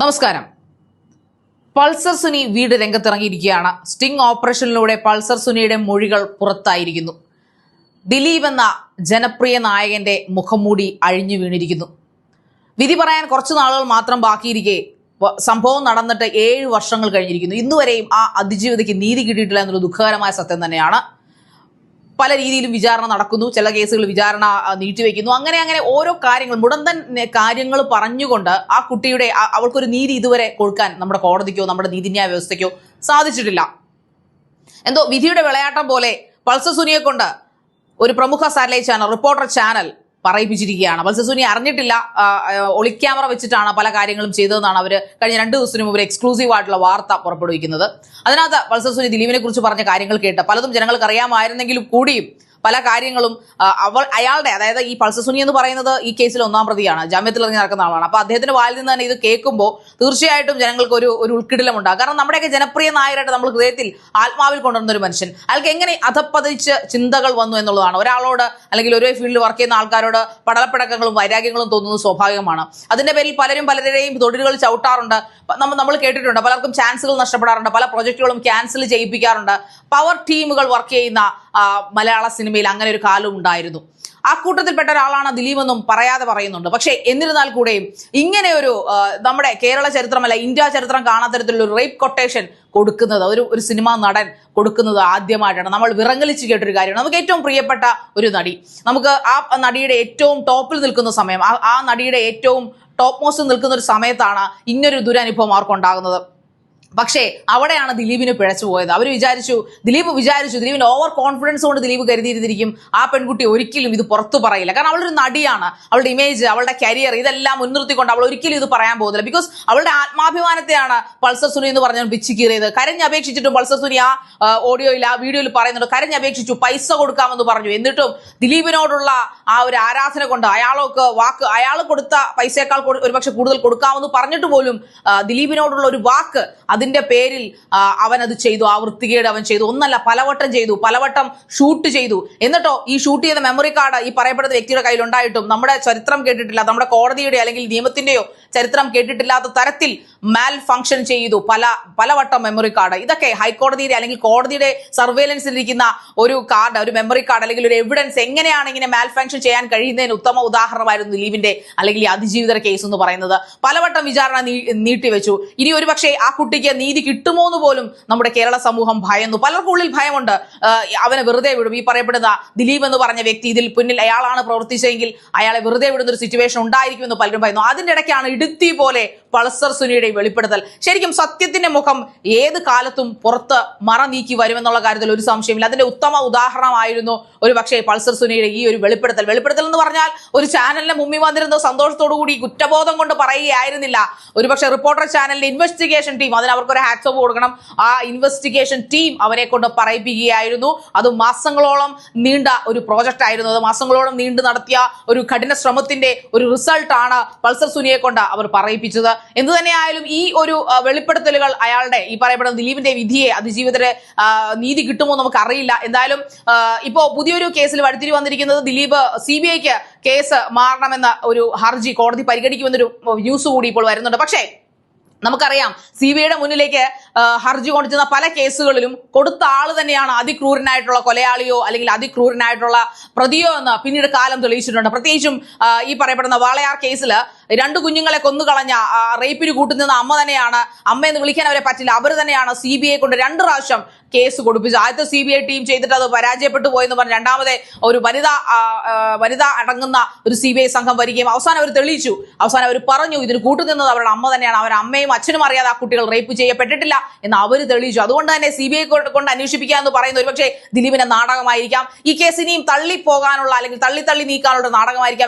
നമസ്കാരം. പൾസർ സുനി വീട് രംഗത്തിറങ്ങിയിരിക്കുകയാണ്. Sting ഓപ്പറേഷനിലൂടെ Pulsar സുനിയുടെ മൊഴികൾ പുറത്തായിരിക്കുന്നു. ദിലീപ് എന്ന ജനപ്രിയ നായകന്റെ മുഖംമൂടി അഴിഞ്ഞു വീണിരിക്കുന്നു. വിധി പറയാൻ കുറച്ച് നാളുകൾ മാത്രം ബാക്കിയിരിക്കെ സംഭവം നടന്നിട്ട് ഏഴ് വർഷങ്ങൾ കഴിഞ്ഞിരിക്കുന്നു. ഇന്നുവരെയും ആ അതിജീവിതയ്ക്ക് നീതി കിട്ടിയിട്ടില്ല എന്നൊരു ദുഃഖകരമായ സത്യം തന്നെയാണ്. പല രീതിയിലും വിചാരണ നടക്കുന്നു. ചില കേസുകൾ വിചാരണ നീട്ടിവെക്കുന്നു. അങ്ങനെ അങ്ങനെ ഓരോ കാര്യങ്ങൾ മുടന്തൻ കാര്യങ്ങൾ പറഞ്ഞുകൊണ്ട് ആ കുട്ടിയുടെ അവൾക്കൊരു നീതി ഇതുവരെ കൊടുക്കാൻ നമ്മുടെ കോടതിക്കോ നമ്മുടെ നീതിന്യായ വ്യവസ്ഥയ്ക്കോ സാധിച്ചിട്ടില്ല. എന്തോ വിധിയുടെ വിളയാട്ടം പോലെ പൾസർ സുനിയെ കൊണ്ട് ഒരു പ്രമുഖ സാറ്റലൈറ്റ് ചാനൽ റിപ്പോർട്ടർ ചാനൽ പറയിപ്പിച്ചിരിക്കുകയാണ്. പൾസർ സുനി അറിഞ്ഞിട്ടില്ല. ഒളിക്യാമറ വെച്ചിട്ടാണ് പല കാര്യങ്ങളും ചെയ്തതെന്നാണ് അവർ കഴിഞ്ഞ രണ്ട് ദിവസത്തിന് മുമ്പ് എക്സ്ക്ലൂസീവ് ആയിട്ടുള്ള വാർത്ത പുറപ്പെടുവിക്കുന്നത്. അതിനകത്ത് പൾസർ സുനി ദിലീപിനെ കുറിച്ച് പറഞ്ഞ കാര്യങ്ങൾ കേട്ട് പലതും ജനങ്ങൾക്ക് അറിയാമായിരുന്നെങ്കിലും കൂടിയും പല കാര്യങ്ങളും അവൾ അയാളുടെ അതായത് ഈ പൾസർ സുനി എന്ന് പറയുന്നത് ഈ കേസിൽ ഒന്നാം പ്രതിയാണ് ജാമ്യത്തിൽ ഇറങ്ങി നടക്കുന്ന ആളാണ്. അപ്പൊ അദ്ദേഹത്തിന്റെ വായിൽ നിന്ന് തന്നെ ഇത് കേൾക്കുമ്പോൾ തീർച്ചയായിട്ടും ജനങ്ങൾക്ക് ഒരു ഒരു ഉൾക്കിടിലം ഉണ്ടാകും. കാരണം നമ്മുടെയൊക്കെ ജനപ്രിയ നായരായിട്ട് നമ്മൾ ഹൃദയത്തിൽ ആത്മാവിൽ കൊണ്ടുവരുന്ന ഒരു മനുഷ്യൻ. അയാൾക്ക് എങ്ങനെ അധപ്പതിച്ച് ചിന്തകൾ വന്നു എന്നുള്ളതാണ്. ഒരാളോട് അല്ലെങ്കിൽ ഒരേ ഫീൽഡിൽ വർക്ക് ചെയ്യുന്ന ആൾക്കാരോട് പടലപ്പിടക്കങ്ങളും വൈരാഗ്യങ്ങളും തോന്നുന്നത് സ്വാഭാവികമാണ്. അതിന്റെ പേരിൽ പലരും പലരുടെയും തൊഴിലുകൾ ചവിട്ടാറുണ്ട്. നമ്മൾ നമ്മ നമ്മൾ കേട്ടിട്ടുണ്ട് പലർക്കും ചാൻസുകൾ നഷ്ടപ്പെടാറുണ്ട് പല പ്രൊജക്ടുകളും ക്യാൻസൽ ചെയ്യിപ്പിക്കാറുണ്ട്. പവർ ടീമുകൾ വർക്ക് ചെയ്യുന്ന മലയാള സിനിമയിൽ അങ്ങനെ ഒരു കാലം ഉണ്ടായിരുന്നു. ആ കൂട്ടത്തിൽപ്പെട്ട ഒരാളാണ് ദിലീപ് എന്നും പറയാതെ പറയുന്നുണ്ട്. പക്ഷേ എന്നിരുന്നാൽ കൂടെയും ഇങ്ങനെ ഒരു നമ്മുടെ കേരള ചരിത്രമല്ല ഇന്ത്യ ചരിത്രം കാണാത്ത തരത്തിലുള്ള റേപ്പ് കൊട്ടേഷൻ കൊടുക്കുന്നത് ഒരു ഒരു സിനിമാ നടൻ കൊടുക്കുന്നത് ആദ്യമായിട്ടാണ്. നമ്മൾ വിറങ്ങലിച്ച് കേട്ടൊരു കാര്യമാണ്. നമുക്ക് ഏറ്റവും പ്രിയപ്പെട്ട ഒരു നടി. നമുക്ക് ആ നടിയുടെ ഏറ്റവും ടോപ്പിൽ നിൽക്കുന്ന സമയം ആ നടിയുടെ ഏറ്റവും ടോപ്പ് മോസ്റ്റ് നിൽക്കുന്ന ഒരു സമയത്താണ് ഇങ്ങനൊരു ദുരനുഭവം അവർക്കുണ്ടാകുന്നത് പക്ഷേ അവിടെയാണ് ദിലീപിന് പിഴച്ചു പോയത്. അവർ വിചാരിച്ചു ദിലീപ് വിചാരിച്ചു ദിലീപിന് ഓവർ കോൺഫിഡൻസ് കൊണ്ട് ദിലീപ് കരുതിയിരുന്നിരിക്കും. ആ പെൺകുട്ടി ഒരിക്കലും ഇത് പുറത്തു പറയില്ല. കാരണം അവളൊരു നടിയാണ്. അവളുടെ ഇമേജ് അവളുടെ കരിയർ ഇതെല്ലാം മുൻനിർത്തിക്കൊണ്ട് അവൾ ഒരിക്കലും ഇത് പറയാൻ പോകുന്നില്ല. ബിക്കോസ് അവളുടെ ആത്മാഭിമാനത്തെയാണ് പൾസർ സുനി എന്ന് പറഞ്ഞ പിച്ചിക്കീറിയത് കരഞ്ഞപേക്ഷിച്ചിട്ടും പൾസർ സുനി ആ ഓഡിയോയിൽ ആ വീഡിയോയിൽ പറയുന്നുണ്ട്. കരഞ്ഞപേക്ഷിച്ചു പൈസ കൊടുക്കാമെന്ന് പറഞ്ഞു. എന്നിട്ടും ദിലീപിനോടുള്ള ആ ഒരു ആരാധന കൊണ്ട് അയാളൊക്കെ വാക്ക് അയാൾ കൊടുത്ത പൈസയേക്കാൾ ഒരുപക്ഷെ കൂടുതൽ കൊടുക്കാമെന്ന് പറഞ്ഞിട്ട് പോലും ദിലീപിനോടുള്ള ഒരു വാക്ക് അതിന്റെ പേരിൽ അവൻ അത് ചെയ്തു ആ വൃത്തികേട് അവൻ ചെയ്തു. ഒന്നല്ല പലവട്ടം ചെയ്തു പലവട്ടം ഷൂട്ട് ചെയ്തു. എന്നിട്ടോ ഈ ഷൂട്ട് ചെയ്ത മെമ്മറി കാർഡ് ഈ പറയപ്പെടുന്ന വ്യക്തിയുടെ കയ്യിൽ ഉണ്ടായിട്ടും നമ്മുടെ ചരിത്രം കേട്ടിട്ടില്ല നമ്മുടെ കോടതിയുടെ അല്ലെങ്കിൽ നിയമത്തിന്റെയോ ചരിത്രം കേട്ടിട്ടില്ലാത്ത തരത്തിൽ മാൽ ഫംഗ്ഷൻ ചെയ്തു പല പലവട്ടം മെമ്മറി കാർഡ് ഇതൊക്കെ ഹൈക്കോടതിയുടെ അല്ലെങ്കിൽ കോടതിയുടെ സർവേലൻസിൽ ഇരിക്കുന്ന ഒരു കാർഡ് ഒരു മെമ്മറി കാർഡ് അല്ലെങ്കിൽ ഒരു എവിഡൻസ് എങ്ങനെയാണ് ഇങ്ങനെ മാൽ ഫംഗ്ഷൻ ചെയ്യാൻ കഴിയുന്നതിന് ഉത്തമ ഉദാഹരണമായിരുന്നു ദിലീപിന്റെ അല്ലെങ്കിൽ അതിജീവിതര കേസ് എന്ന് പറയുന്നത്. പലവട്ടം വിചാരണ നീട്ടിവെച്ചു. ഇനി ഒരു പക്ഷേ ആ കുട്ടിക്ക് നീതി കിട്ടുമോ എന്ന് പോലും നമ്മുടെ കേരള സമൂഹം ഭയന്നു. പലർക്കും ഉള്ളിൽ ഭയമുണ്ട്. അവനെ വെറുതെ വിടും. ഈ പറയപ്പെടുന്ന ദിലീപ് എന്ന് പറഞ്ഞ വ്യക്തി ഇതിൽ പിന്നിൽ അയാളാണ് പ്രവർത്തിച്ചെങ്കിൽ അയാളെ വെറുതെ വിടുന്ന ഒരു സിറ്റുവേഷൻ ഉണ്ടായിരിക്കുമെന്ന് പലരും ഭയന്നു. അതിന്റെ ഇടയ്ക്കാണ് ഇടുത്തി പോലെ പൾസർ സുനിയുടെ വെളിപ്പെടുത്തൽ. ശരിക്കും സത്യത്തിന്റെ മുഖം ഏത് കാലത്തും പുറത്ത് മറ നീക്കി വരുമെന്നുള്ള കാര്യത്തിൽ ഒരു സംശയമില്ല. അതിന്റെ ഉത്തമ ഉദാഹരണമായിരുന്നു ഒരു പക്ഷേ പൾസർ സുനിയുടെ ഈ ഒരു വെളിപ്പെടുത്തൽ. വെളിപ്പെടുത്തൽ എന്ന് പറഞ്ഞാൽ ഒരു ചാനലിനെ മുമ്പിൽ വന്നിരുന്ന സന്തോഷത്തോടു കൂടി കുറ്റബോധം കൊണ്ട് പറയുകയായിരുന്നില്ല. ഒരുപക്ഷേ റിപ്പോർട്ടർ ചാനലിന്റെ ഇൻവെസ്റ്റിഗേഷൻ ടീം അതിന് അവർക്കൊരു ഹാറ്റ്സ് ഓഫ് കൊടുക്കണം. ആ ഇൻവെസ്റ്റിഗേഷൻ ടീം അവരെ കൊണ്ട് പറയിപ്പിക്കുകയായിരുന്നു. അത് മാസങ്ങളോളം നീണ്ട ഒരു പ്രോജക്റ്റ് ആയിരുന്നു. അത് മാസങ്ങളോളം നീണ്ടു നടത്തിയ ഒരു കഠിന ശ്രമത്തിന്റെ ഒരു റിസൾട്ടാണ് പൾസർ സുനിയെ കൊണ്ട് അവർ പറയിപ്പിച്ചത്. എന്തു തന്നെയായാലും ഈ ഒരു വെളിപ്പെടുത്തലുകൾ അയാളുടെ ഈ പറയപ്പെടുന്ന ദിലീപിന്റെ വിധിയെ അതിജീവിതരെ നീതി കിട്ടുമോ നമുക്ക് അറിയില്ല. എന്തായാലും ഇപ്പോ പുതിയൊരു കേസിൽ വഴിത്തിരി വന്നിരിക്കുന്നത് ദിലീപ് സി ബി ഐക്ക് കേസ് മാറണമെന്ന ഒരു ഹർജി കോടതി പരിഗണിക്കുമെന്നൊരു ന്യൂസ് കൂടി ഇപ്പോൾ വരുന്നുണ്ട്. പക്ഷേ നമുക്കറിയാം സി ബി ഐയുടെ മുന്നിലേക്ക് ഹർജി കൊണ്ടുചെന്ന പല കേസുകളിലും കൊടുത്ത ആൾ തന്നെയാണ് അതിക്രൂരനായിട്ടുള്ള കൊലയാളിയോ അല്ലെങ്കിൽ അതിക്രൂരനായിട്ടുള്ള പ്രതിയോ എന്ന് പിന്നീട് കാലം തെളിയിച്ചിട്ടുണ്ട്. പ്രത്യേകിച്ചും ഈ പറയപ്പെടുന്ന വാളയാർ കേസിൽ രണ്ട് കുഞ്ഞുങ്ങളെ കൊന്നുകളഞ്ഞ റേപ്പിന് കൂട്ടുനിന്ന അമ്മ തന്നെയാണ് അമ്മയെന്ന് വിളിക്കാൻ അവരെ പറ്റില്ല. അവർ തന്നെയാണ് സി കൊണ്ട് രണ്ട് പ്രാവശ്യം കേസ് കൊടുപ്പിച്ചു. ആദ്യത്തെ സി ബി ഐ ടീം ചെയ്തിട്ട് അത് പരാജയപ്പെട്ടു പോയെന്ന് പറഞ്ഞ് രണ്ടാമത് ഒരു വനിത വനിത അടങ്ങുന്ന ഒരു സി ബി ഐ സംഘം വരികയും അവസാനം അവർ തെളിയിച്ചു. അവസാനം അവർ പറഞ്ഞു ഇതിന് കൂട്ടുനിന്നത് അവരുടെ അമ്മ തന്നെയാണ്. അവരുടെ അമ്മയും അച്ഛനും അറിയാതെ ആ കുട്ടികൾ റേപ്പ് ചെയ്യപ്പെട്ടിട്ടില്ല എന്ന് അവർ തെളിയിച്ചു. അതുകൊണ്ട് തന്നെ സി ബി ഐ കൊണ്ട് അന്വേഷിപ്പിക്കുക എന്ന് പറയുന്നത് ഒരുപക്ഷെ ദിലീപിന്റെ നാടകമായിരിക്കാം. ഈ കേസ് ഇനിയും തള്ളിപ്പോകാനുള്ള അല്ലെങ്കിൽ തള്ളി തള്ളി നീക്കാനുള്ള നാടകമായിരിക്കാം.